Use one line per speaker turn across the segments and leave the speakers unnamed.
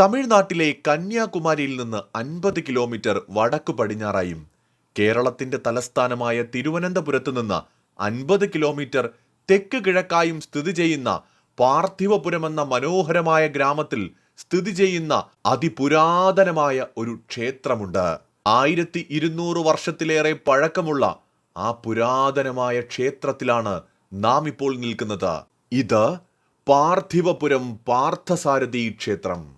തമിഴ്നാട്ടിലെ കന്യാകുമാരിയിൽ നിന്ന് അൻപത് കിലോമീറ്റർ വടക്കു പടിഞ്ഞാറായും കേരളത്തിന്റെ തലസ്ഥാനമായ തിരുവനന്തപുരത്ത് നിന്ന് അൻപത് കിലോമീറ്റർ തെക്ക് കിഴക്കായും സ്ഥിതി ചെയ്യുന്ന പാർത്ഥിവപുരം എന്ന മനോഹരമായ ഗ്രാമത്തിൽ സ്ഥിതി ചെയ്യുന്ന അതിപുരാതനമായ ഒരു ക്ഷേത്രമുണ്ട്. ആയിരത്തി ഇരുന്നൂറ് വർഷത്തിലേറെ പഴക്കമുള്ള ആ പുരാതനമായ ക്ഷേത്രത്തിലാണ് നാം ഇപ്പോൾ നിൽക്കുന്നത്. ഇത് പാർത്ഥിവപുരം പാർത്ഥസാരഥി ക്ഷേത്രം.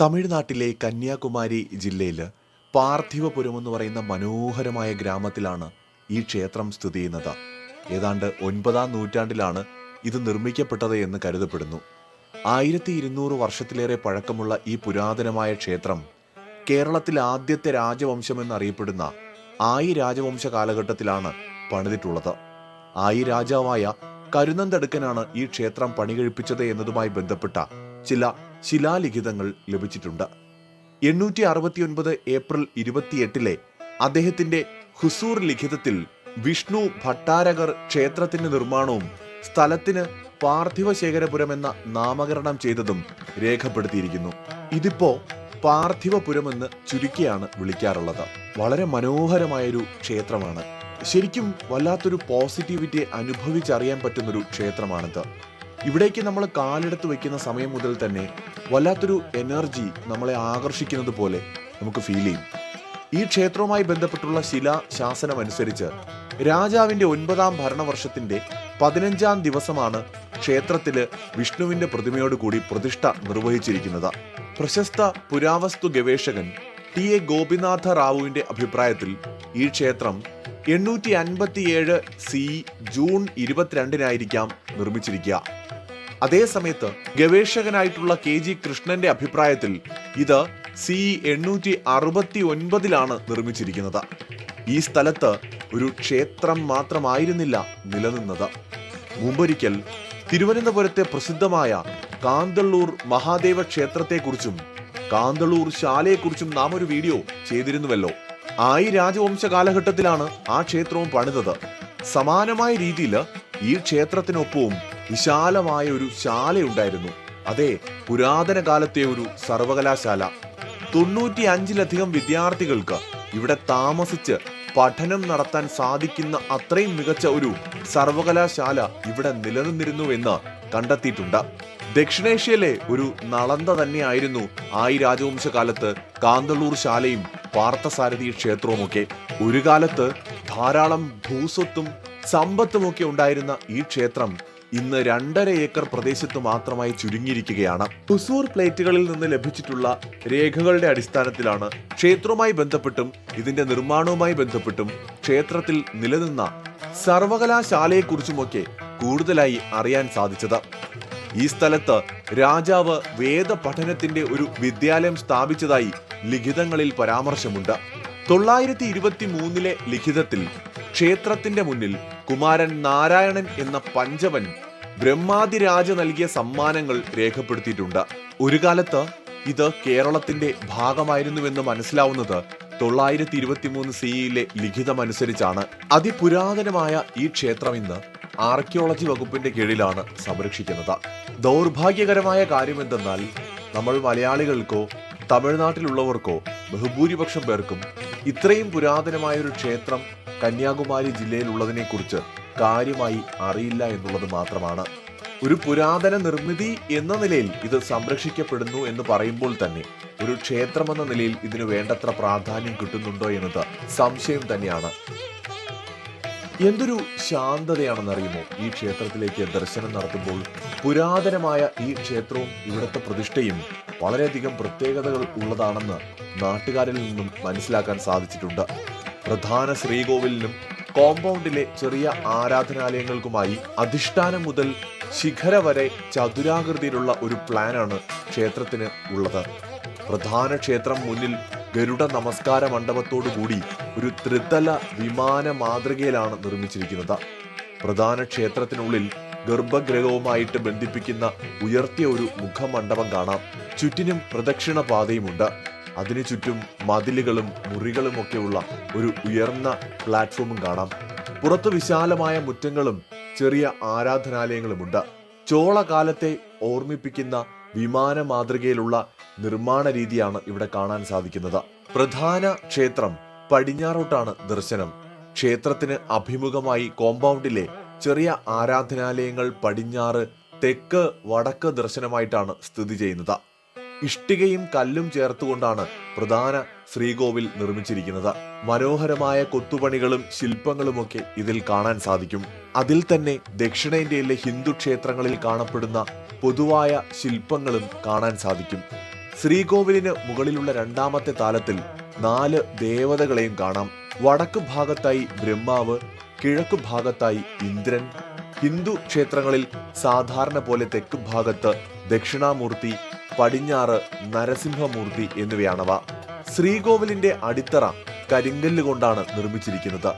തമിഴ്നാട്ടിലെ കന്യാകുമാരി ജില്ലയിൽ പാർത്ഥിവപുരം എന്ന് പറയുന്ന മനോഹരമായ ഗ്രാമത്തിലാണ് ഈ ക്ഷേത്രം സ്ഥിതി ചെയ്യുന്നത്. ഏതാണ്ട് ഒൻപതാം നൂറ്റാണ്ടിലാണ് ഇത് നിർമ്മിക്കപ്പെട്ടത് എന്ന് കരുതപ്പെടുന്നു. ആയിരത്തി ഇരുന്നൂറ് വർഷത്തിലേറെ പഴക്കമുള്ള ഈ പുരാതനമായ ക്ഷേത്രം കേരളത്തിലെ ആദ്യത്തെ രാജവംശം എന്നറിയപ്പെടുന്ന ആയി രാജവംശ കാലഘട്ടത്തിലാണ് പണിതിട്ടുള്ളത്. ആയി രാജാവായ കരുനന്തടുക്കനാണ് ഈ ക്ഷേത്രം പണികഴിപ്പിച്ചത് എന്നതുമായി ബന്ധപ്പെട്ട ചില ശിലാലിഖിതങ്ങൾ ലഭിച്ചിട്ടുണ്ട്. എണ്ണൂറ്റി അറുപത്തിയൊൻപത് ഏപ്രിൽ ഇരുപത്തിയെട്ടിലെ അദ്ദേഹത്തിന്റെ ഹുസൂർ ലിഖിതത്തിൽ വിഷ്ണു ഭട്ടാരകർ ക്ഷേത്രത്തിന്റെ നിർമ്മാണവും സ്ഥലത്തിന് പാർത്ഥിവശേഖരപുരം എന്ന നാമകരണം ചെയ്തതും രേഖപ്പെടുത്തിയിരിക്കുന്നു. ഇതിപ്പോ പാർത്ഥിവപുരം എന്ന് ചുരുക്കിയാണ് വിളിക്കാറുള്ളത്. വളരെ മനോഹരമായൊരു ക്ഷേത്രമാണ്. ശരിക്കും വല്ലാത്തൊരു പോസിറ്റിവിറ്റി അനുഭവിച്ചറിയാൻ പറ്റുന്നൊരു ക്ഷേത്രമാണിത്. ഇവിടേക്ക് നമ്മൾ കാലെടുത്ത് വെക്കുന്ന സമയം മുതൽ തന്നെ വല്ലാത്തൊരു എനർജി നമ്മളെ ആകർഷിക്കുന്നത് പോലെ നമുക്ക് ഫീൽ ചെയ്യും. ഈ ക്ഷേത്രവുമായി ബന്ധപ്പെട്ടുള്ള ശിലാ ശാസനം അനുസരിച്ച് രാജാവിന്റെ ഒൻപതാം ഭരണവർഷത്തിന്റെ പതിനഞ്ചാം ദിവസമാണ് ക്ഷേത്രത്തിൽ വിഷ്ണുവിന്റെ പ്രതിമയോടുകൂടി പ്രതിഷ്ഠ നിർവഹിച്ചിരിക്കുന്നത്. പ്രശസ്ത പുരാവസ്തു ഗവേഷകൻ ടി എ ഗോപിനാഥ റാവുവിന്റെ അഭിപ്രായത്തിൽ ഈ ക്ഷേത്രം എണ്ണൂറ്റി അൻപത്തിയേഴ് സി ജൂൺ ഇരുപത്തിരണ്ടിനായിരിക്കാം നിർമ്മിച്ചിരിക്കുക. അതേസമയത്ത് ഗവേഷകനായിട്ടുള്ള കെ ജി കൃഷ്ണന്റെ അഭിപ്രായത്തിൽ ഇത് സി എണ്ണൂറ്റി അറുപത്തി ഒൻപതിലാണ് നിർമ്മിച്ചിരിക്കുന്നത്. ഈ സ്ഥലത്ത് ഒരു ക്ഷേത്രം മാത്രമായിരുന്നില്ല നിലനിന്നത്. മുമ്പൊരിക്കൽ തിരുവനന്തപുരത്തെ പ്രസിദ്ധമായ കാന്തള്ളൂർ മഹാദേവ ക്ഷേത്രത്തെക്കുറിച്ചും കാന്തള്ളൂർ ശാലയെക്കുറിച്ചും നാം ഒരു വീഡിയോ ചെയ്തിരുന്നുവല്ലോ. ആയി രാജവംശ കാലഘട്ടത്തിലാണ് ആ ക്ഷേത്രവും പണിതത്. സമാനമായ രീതിയിൽ ഈ ക്ഷേത്രത്തിനൊപ്പവും വിശാലമായ ഒരു ശാലയുണ്ടായിരുന്നു. അതെ പുരാതന കാലത്തെ ഒരു സർവകലാശാല. തൊണ്ണൂറ്റി അഞ്ചിലധികം വിദ്യാർത്ഥികൾക്ക് ഇവിടെ താമസിച്ച് പഠനം നടത്താൻ സാധിക്കുന്ന അത്രയും മികച്ച ഒരു സർവകലാശാല ഇവിടെ നിലനിന്നിരുന്നു എന്ന് കണ്ടെത്തിയിട്ടുണ്ട്. ദക്ഷിണേഷ്യയിലെ ഒരു നളന്ത തന്നെയായിരുന്നു ആയി രാജവംശ കാലത്ത് കാന്തള്ളൂർ ശാലയും പാർത്ഥസാരഥി ക്ഷേത്രവുമൊക്കെ. ഒരു കാലത്ത് ധാരാളം ഭൂസ്വത്തും സമ്പത്തുമൊക്കെ ഉണ്ടായിരുന്ന ഈ ക്ഷേത്രം ഇന്ന് രണ്ടര ഏക്കർ പ്രദേശത്ത് മാത്രമായി ചുരുങ്ങിയിരിക്കുകയാണ്. ഹുസൂർ പ്ലേറ്റുകളിൽ നിന്ന് ലഭിച്ചിട്ടുള്ള രേഖകളുടെ അടിസ്ഥാനത്തിലാണ് ക്ഷേത്രവുമായി ബന്ധപ്പെട്ടും ഇതിന്റെ നിർമ്മാണവുമായി ബന്ധപ്പെട്ടും ക്ഷേത്രത്തിൽ നിലനിന്ന സർവകലാശാലയെക്കുറിച്ചുമൊക്കെ കൂടുതലായി അറിയാൻ സാധിച്ചത്. ഈ സ്ഥലത്ത് രാജാവ് വേദപഠനത്തിന്റെ ഒരു വിദ്യാലയം സ്ഥാപിച്ചതായി ലിഖിതങ്ങളിൽ പരാമർശമുണ്ട്. തൊള്ളായിരത്തി ഇരുപത്തി മൂന്നിലെ ലിഖിതത്തിൽ ക്ഷേത്രത്തിന്റെ മുന്നിൽ കുമാരൻ നാരായണൻ എന്ന പഞ്ചവൻ ബ്രഹ്മാതിരാജ നൽകിയ സമ്മാനങ്ങൾ രേഖപ്പെടുത്തിയിട്ടുണ്ട്. ഒരു കാലത്ത് ഇത് കേരളത്തിന്റെ ഭാഗമായിരുന്നുവെന്ന് മനസ്സിലാവുന്നത് തൊള്ളായിരത്തി ഇരുപത്തി മൂന്ന് സിയിലെ ലിഖിതമനുസരിച്ചാണ്. അതിപുരാതനമായ ഈ ക്ഷേത്രം ഇന്ന് ആർക്കിയോളജി വകുപ്പിന്റെ കീഴിലാണ് സംരക്ഷിക്കുന്നത്. ദൗർഭാഗ്യകരമായ കാര്യമെന്തെന്നാൽ നമ്മൾ മലയാളികൾക്കോ തമിഴ്നാട്ടിലുള്ളവർക്കോ ബഹുഭൂരിപക്ഷം പേർക്കും ഇത്രയും പുരാതനമായ ഒരു ക്ഷേത്രം കന്യാകുമാരി ജില്ലയിലുള്ളതിനെക്കുറിച്ച് കാര്യമായി അറിയില്ല എന്നുള്ളത് മാത്രമാണ്. ഒരു പുരാതന നിർമ്മിതി എന്ന നിലയിൽ ഇത് സംരക്ഷിക്കപ്പെടുന്നു എന്ന് പറയുമ്പോൾ തന്നെ ഒരു ക്ഷേത്രമെന്ന നിലയിൽ ഇതിന് വേണ്ടത്ര പ്രാധാന്യം കിട്ടുന്നുണ്ടോ എന്നത് സംശയം തന്നെയാണ്. എന്തൊരു ശാന്തതയാണെന്നറിയുമോ? ഈ ക്ഷേത്രത്തിലേക്ക് ദർശനം നടത്തുമ്പോൾ പുരാതനമായ ഈ ക്ഷേത്രവും ഇവിടുത്തെ പ്രതിഷ്ഠയും വളരെയധികം പ്രത്യേകതകൾ ഉള്ളതാണെന്ന് നാട്ടുകാരിൽ നിന്നും മനസ്സിലാക്കാൻ സാധിച്ചിട്ടുണ്ട്. പ്രധാന ശ്രീകോവിലിനും കോമ്പൗണ്ടിലെ ചെറിയ ആരാധനാലയങ്ങൾക്കുമായി അധിഷ്ഠാനം മുതൽ ശിഖര വരെ ചതുരാകൃതിയിലുള്ള ഒരു പ്ലാനാണ് ക്ഷേത്രത്തിന് ഉള്ളത്. പ്രധാന ക്ഷേത്രം മുന്നിൽ ഗരുഡ നമസ്കാര മണ്ഡപത്തോടുകൂടി ഒരു ത്രിതല വിമാന മാതൃകയിലാണ് നിർമ്മിച്ചിരിക്കുന്നത്. പ്രധാന ക്ഷേത്രത്തിനുള്ളിൽ ഗർഭഗ്രഹവുമായിട്ട് ബന്ധിപ്പിക്കുന്ന ഉയർത്തിയ ഒരു മുഖമണ്ഡപം കാണാം. ചുറ്റിനും പ്രദക്ഷിണ പാതയുമുണ്ട്. അതിനു ചുറ്റും മതിലുകളും മുറികളുമൊക്കെയുള്ള ഒരു ഉയർന്ന പ്ലാറ്റ്ഫോമും കാണാം. പുറത്ത് വിശാലമായ മുറ്റങ്ങളും ചെറിയ ആരാധനാലയങ്ങളുമുണ്ട്. ചോളകാലത്തെ ഓർമ്മിപ്പിക്കുന്ന വിമാന മാതൃകയിലുള്ള നിർമ്മാണ രീതിയാണ് ഇവിടെ കാണാൻ സാധിക്കുന്നത്. പ്രധാന ക്ഷേത്രം പടിഞ്ഞാറോട്ടാണ് ദർശനം. ക്ഷേത്രത്തിന് അഭിമുഖമായി കോമ്പൗണ്ടിലെ ചെറിയ ആരാധനാലയങ്ങൾ പടിഞ്ഞാറ് തെക്ക് വടക്ക് ദർശനമായിട്ടാണ് സ്ഥിതി ചെയ്യുന്നത്. ഇഷ്ടികയും കല്ലും ചേർത്തുകൊണ്ടാണ് പ്രധാന ശ്രീകോവിൽ നിർമ്മിച്ചിരിക്കുന്നത്. മനോഹരമായ കൊത്തുപണികളും ശില്പങ്ങളുമൊക്കെ ഇതിൽ കാണാൻ സാധിക്കും. അതിൽ തന്നെ ദക്ഷിണേന്ത്യയിലെ ഹിന്ദു ക്ഷേത്രങ്ങളിൽ കാണപ്പെടുന്ന പൊതുവായ ശില്പങ്ങളും കാണാൻ സാധിക്കും. ശ്രീകോവിലിന് മുകളിലുള്ള രണ്ടാമത്തെ താലത്തിൽ നാല് ദേവതകളെയും കാണാം. വടക്ക് ഭാഗത്തായി ബ്രഹ്മാവ് കിഴക്ക് ഭാഗത്തായി ഇന്ദ്രൻ. ഹിന്ദു ക്ഷേത്രങ്ങളിൽ സാധാരണ പോലെ തെക്ക് ഭാഗത്ത് ദക്ഷിണാമൂർത്തി പടിഞ്ഞാറ് നരസിംഹമൂർത്തി എന്നിവയാണവ. ശ്രീകോവിലിന്റെ അടിത്തറ കരിങ്കല്ല് കൊണ്ടാണ് നിർമ്മിച്ചിരിക്കുന്നത്.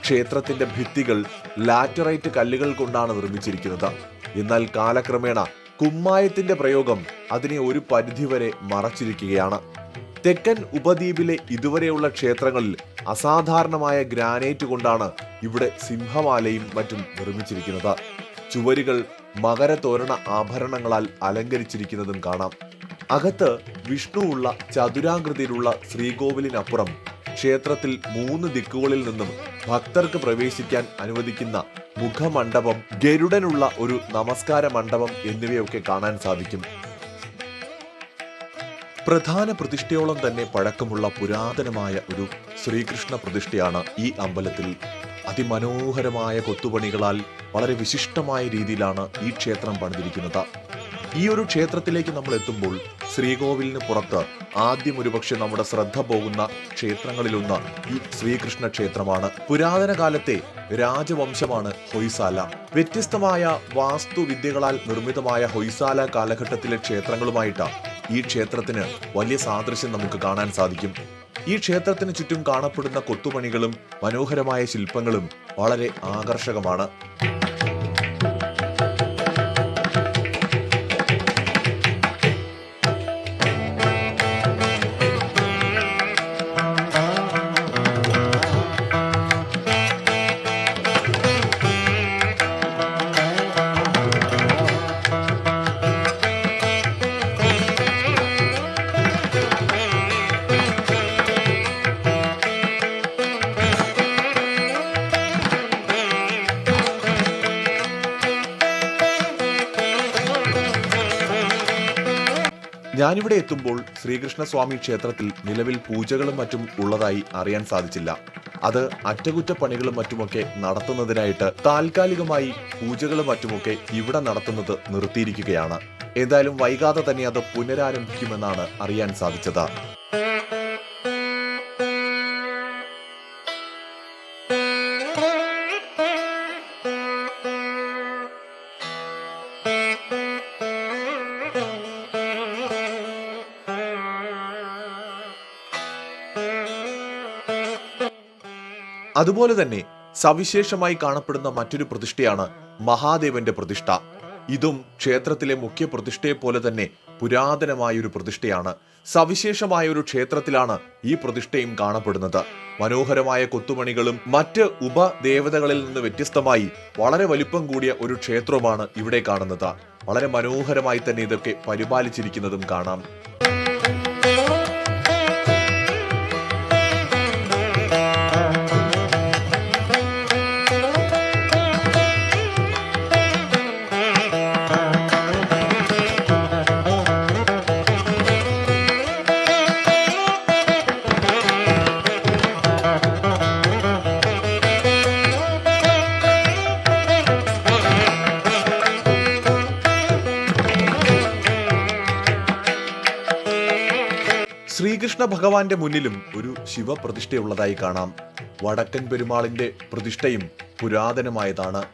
ക്ഷേത്രത്തിന്റെ ഭിത്തികൾ ലാറ്ററൈറ്റ് കല്ലുകൾ കൊണ്ടാണ് നിർമ്മിച്ചിരിക്കുന്നത്. എന്നാൽ കാലക്രമേണ കുമ്മായത്തിന്റെ പ്രയോഗം അതിനെ ഒരു പരിധിവരെ മറച്ചിരിക്കുകയാണ്. തെക്കൻ ഉപദ്വീപിലെ ഇതുവരെയുള്ള ക്ഷേത്രങ്ങളിൽ അസാധാരണമായ ഗ്രാനൈറ്റ് കൊണ്ടാണ് ഇവിടെ സിംഹമാലയും മറ്റും നിർമ്മിച്ചിരിക്കുന്നത്. ചുവരുകൾ മകരതോരണ ആഭരണങ്ങളാൽ അലങ്കരിച്ചിരിക്കുന്നതും കാണാം. അകത്ത് വിഷ്ണുവുള്ള ചതുരാകൃതിയിലുള്ള ശ്രീകോവിലിനപ്പുറം ക്ഷേത്രത്തിൽ മൂന്ന് ദിക്കുകളിൽ നിന്നും ഭക്തർക്ക് പ്രവേശിക്കാൻ അനുവദിക്കുന്ന മുഖമണ്ഡപം ഗരുഡനുള്ള ഒരു നമസ്കാര മണ്ഡപം എന്നിവയൊക്കെ കാണാൻ സാധിക്കും. പ്രധാന പ്രതിഷ്ഠയോളം തന്നെ പഴക്കമുള്ള പുരാതനമായ ഒരു ശ്രീകൃഷ്ണ പ്രതിഷ്ഠയാണ് ഈ അമ്പലത്തിൽ. അതിമനോഹരമായ കൊത്തുപണികളാൽ വളരെ വിശിഷ്ടമായ രീതിയിലാണ് ഈ ക്ഷേത്രം പണിതിരിക്കുന്നത്. ഈ ഒരു ക്ഷേത്രത്തിലേക്ക് നമ്മൾ എത്തുമ്പോൾ ശ്രീകോവിലിന് പുറത്ത് ആദ്യം ഒരുപക്ഷെ നമ്മുടെ ശ്രദ്ധ പോകുന്ന ക്ഷേത്രങ്ങളിലൊന്ന് ഈ ശ്രീകൃഷ്ണ ക്ഷേത്രമാണ്. പുരാതന കാലത്തെ രാജവംശമാണ് ഹൊയ്സാല. വ്യത്യസ്തമായ വാസ്തുവിദ്യകളാൽ നിർമ്മിതമായ ഹൊയ്സാല കാലഘട്ടത്തിലെ ക്ഷേത്രങ്ങളുമായിട്ട് ഈ ക്ഷേത്രത്തിന് വലിയ സാദൃശ്യം നമുക്ക് കാണാൻ സാധിക്കും. ഈ ക്ഷേത്രത്തിന് ചുറ്റും കാണപ്പെടുന്ന കൊത്തുപണികളും മനോഹരമായ ശില്പങ്ങളും വളരെ ആകർഷകമാണ്. ഞാനിവിടെ എത്തുമ്പോൾ ശ്രീകൃഷ്ണസ്വാമി ക്ഷേത്രത്തിൽ നിലവിൽ പൂജകളും മറ്റും ഉള്ളതായി അറിയാൻ സാധിച്ചില്ല. അത് അറ്റകുറ്റപ്പണികളും മറ്റുമൊക്കെ നടത്തുന്നതിനായിട്ട് താൽക്കാലികമായി പൂജകളും മറ്റുമൊക്കെ ഇവിടെ നടത്തുന്നത് നിർത്തിയിരിക്കുകയാണ്. എന്തായാലും വൈകാതെ തന്നെ അത് പുനരാരംഭിക്കുമെന്നാണ് അറിയാൻ സാധിച്ചത്. അതുപോലെ തന്നെ സവിശേഷമായി കാണപ്പെടുന്ന മറ്റൊരു പ്രതിഷ്ഠയാണ് മഹാദേവന്റെ പ്രതിഷ്ഠ. ഇതും ക്ഷേത്രത്തിലെ മുഖ്യ പ്രതിഷ്ഠയെ പോലെ തന്നെ പുരാതനമായ ഒരു പ്രതിഷ്ഠയാണ്. സവിശേഷമായ ഒരു ക്ഷേത്രത്തിലാണ് ഈ പ്രതിഷ്ഠയും കാണപ്പെടുന്നത്. മനോഹരമായ കൊത്തുമണികളും മറ്റ് ഉപദേവതകളിൽ നിന്ന് വ്യത്യസ്തമായി വളരെ വലിപ്പം കൂടിയ ഒരു ക്ഷേത്രമാണ് ഇവിടെ കാണുന്നത്. വളരെ മനോഹരമായി തന്നെ ഇതൊക്കെ പരിപാലിച്ചിരിക്കുന്നതും കാണാം. ഭഗവാന്റെ മുന്നിലും ഒരു ശിവപ്രതിഷ്ഠയുള്ളതായി കാണാം. വടക്കൻ പെരുമാളിന്റെ പ്രതിഷ്ഠയും പുരാതനമായതാണ്.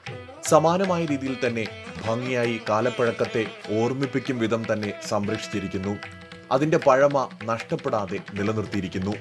സമാനമായ രീതിയിൽ തന്നെ ഭംഗിയായി കാലപ്പഴക്കത്തെ ഓർമ്മിപ്പിക്കും വിധം തന്നെ സംരക്ഷിച്ചിരിക്കുന്നു. അതിന്റെ പഴമ നഷ്ടപ്പെടാതെ നിലനിർത്തിയിരിക്കുന്നു.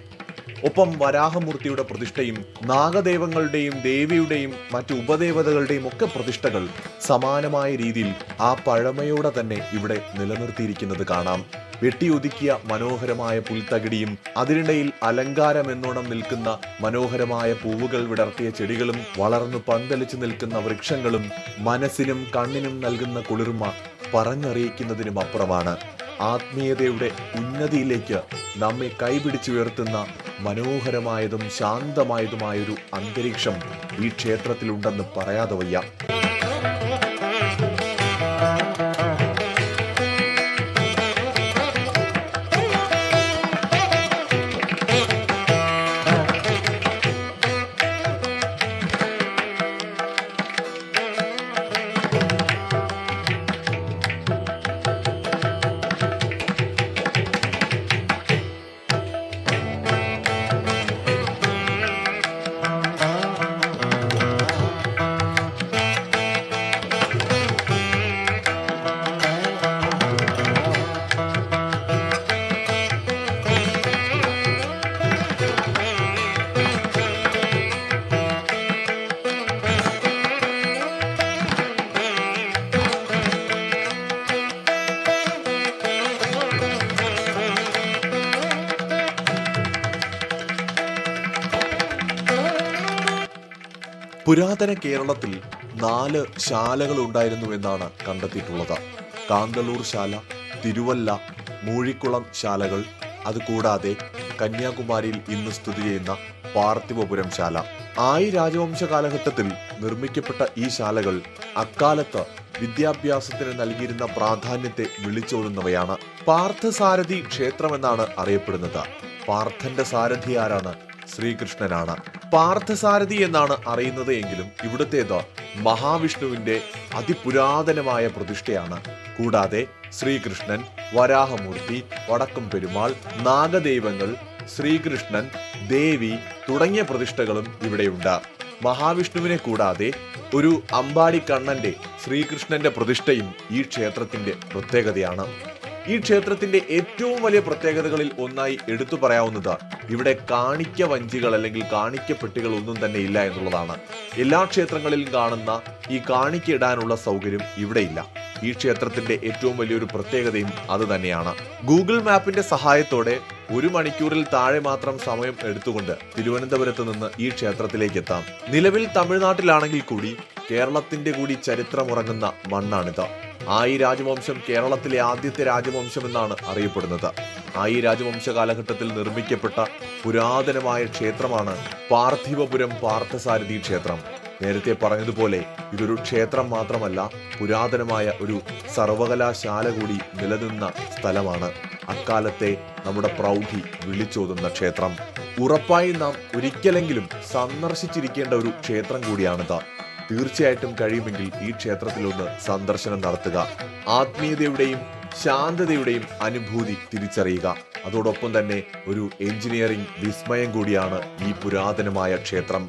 ഒപ്പം വരാഹമൂർത്തിയുടെ പ്രതിഷ്ഠയും നാഗദേവങ്ങളുടെയും ദേവിയുടെയും മറ്റു ഉപദേവതകളുടെയും ഒക്കെ പ്രതിഷ്ഠകൾ സമാനമായ രീതിയിൽ ആ പഴമയോടെ തന്നെ ഇവിടെ നിലനിർത്തിയിരിക്കുന്നത് കാണാം. വെട്ടിയൊതുക്കിയ മനോഹരമായ പുൽത്തകിടിയും അതിനിടയിൽ അലങ്കാരം എന്നോണം നിൽക്കുന്ന മനോഹരമായ പൂവുകൾ വിടർത്തിയ ചെടികളും വളർന്നു പന്തലിച്ചു നിൽക്കുന്ന വൃക്ഷങ്ങളും മനസ്സിനും കണ്ണിനും നൽകുന്ന കുളിർമ പറഞ്ഞറിയിക്കുന്നതിനും അപ്പുറമാണ്. ആത്മീയതയുടെ ഉന്നതിയിലേക്ക് നമ്മെ കൈപിടിച്ചുയർത്തുന്ന മനോഹരമായതും ശാന്തമായതുമായൊരു അന്തരീക്ഷം ഈ ക്ഷേത്രത്തിലുണ്ടെന്ന് പറയാതെ വയ്യ. പുരാതന കേരളത്തിൽ നാല് ശാലകൾ ഉണ്ടായിരുന്നു എന്നാണ് കണ്ടെത്തിയിട്ടുള്ളത്. കാന്തളൂർ ശാല തിരുവല്ല മൂഴിക്കുളം ശാലകൾ അതുകൂടാതെ കന്യാകുമാരിയിൽ ഇന്ന് സ്ഥിതി ചെയ്യുന്ന പാർത്ഥിവപുരം ശാല. ആയി രാജവംശ കാലഘട്ടത്തിൽ നിർമ്മിക്കപ്പെട്ട ഈ ശാലകൾ അക്കാലത്ത് വിദ്യാഭ്യാസത്തിന് നൽകിയിരുന്ന പ്രാധാന്യത്തെ വിളിച്ചോതുന്നവയാണ്. പാർത്ഥസാരഥി ക്ഷേത്രമെന്നാണ് അറിയപ്പെടുന്നത്. പാർത്ഥന്റെ സാരഥി ആരാണ്? ശ്രീകൃഷ്ണനാണ്. പാർത്ഥസാരഥി എന്നാണ് അറിയുന്നത് എങ്കിലും ഇവിടുത്തേത് മഹാവിഷ്ണുവിന്റെ അതിപുരാതനമായ പ്രതിഷ്ഠയാണ്. കൂടാതെ ശ്രീകൃഷ്ണൻ വരാഹമൂർത്തി വടക്കം പെരുമാൾ നാഗദൈവങ്ങൾ ശ്രീകൃഷ്ണൻ ദേവി തുടങ്ങിയ പ്രതിഷ്ഠകളും ഇവിടെയുണ്ട്. മഹാവിഷ്ണുവിനെ കൂടാതെ ഒരു അമ്പാടി കണ്ണന്റെ ശ്രീകൃഷ്ണന്റെ പ്രതിഷ്ഠയും ഈ ക്ഷേത്രത്തിന്റെ പ്രത്യേകതയാണ്. ഈ ക്ഷേത്രത്തിന്റെ ഏറ്റവും വലിയ പ്രത്യേകതകളിൽ ഒന്നായി എടുത്തു പറയാവുന്നത് ഇവിടെ കാണിക്ക വഞ്ചികൾ അല്ലെങ്കിൽ കാണിക്ക പെട്ടികൾ ഒന്നും തന്നെ ഇല്ല എന്നുള്ളതാണ്. എല്ലാ ക്ഷേത്രങ്ങളിലും കാണുന്ന ഈ കാണിക്ക ഇടാനുള്ള സൗകര്യം ഇവിടെയില്ല ഈ ക്ഷേത്രത്തിന്റെ ഏറ്റവും വലിയൊരു പ്രത്യേകതയും അത് തന്നെയാണ്. ഗൂഗിൾ മാപ്പിന്റെ സഹായത്തോടെ ഒരു മണിക്കൂറിൽ താഴെ മാത്രം സമയം എടുത്തുകൊണ്ട് തിരുവനന്തപുരത്ത് നിന്ന് ഈ ക്ഷേത്രത്തിലേക്ക് എത്താം. നിലവിൽ തമിഴ്നാട്ടിലാണെങ്കിൽ കൂടി കേരളത്തിന്റെ കൂടി ചരിത്രമുറങ്ങുന്ന മണ്ണാണിത്. ആയി രാജവംശം കേരളത്തിലെ ആദ്യത്തെ രാജവംശം എന്നാണ് അറിയപ്പെടുന്നത്. ആയി രാജവംശ കാലഘട്ടത്തിൽ നിർമ്മിക്കപ്പെട്ട പുരാതനമായ ക്ഷേത്രമാണ് പാർത്ഥിവപുരം പാർത്ഥസാരഥി ക്ഷേത്രം. നേരത്തെ പറഞ്ഞതുപോലെ ഇതൊരു ക്ഷേത്രം മാത്രമല്ല പുരാതനമായ ഒരു സർവകലാശാല കൂടി നിലനിന്ന സ്ഥലമാണ്. അക്കാലത്തെ നമ്മുടെ പ്രൗഢി വിളിച്ചോതുന്ന ക്ഷേത്രം. ഉറപ്പായും നാം ഒരിക്കലെങ്കിലും സന്ദർശിച്ചിരിക്കേണ്ട ഒരു ക്ഷേത്രം കൂടിയാണിത്. തീർച്ചയായിട്ടും കഴിയുമെങ്കിൽ ഈ ക്ഷേത്രത്തിലൊന്ന് സന്ദർശനം നടത്തുക. ആത്മീയതയുടെയും ശാന്തതയുടെയും അനുഭൂതി തിരിച്ചറിയുക. അതോടൊപ്പം തന്നെ ഒരു എഞ്ചിനീയറിംഗ് വിസ്മയം കൂടിയാണ് ഈ പുരാതനമായ ക്ഷേത്രം.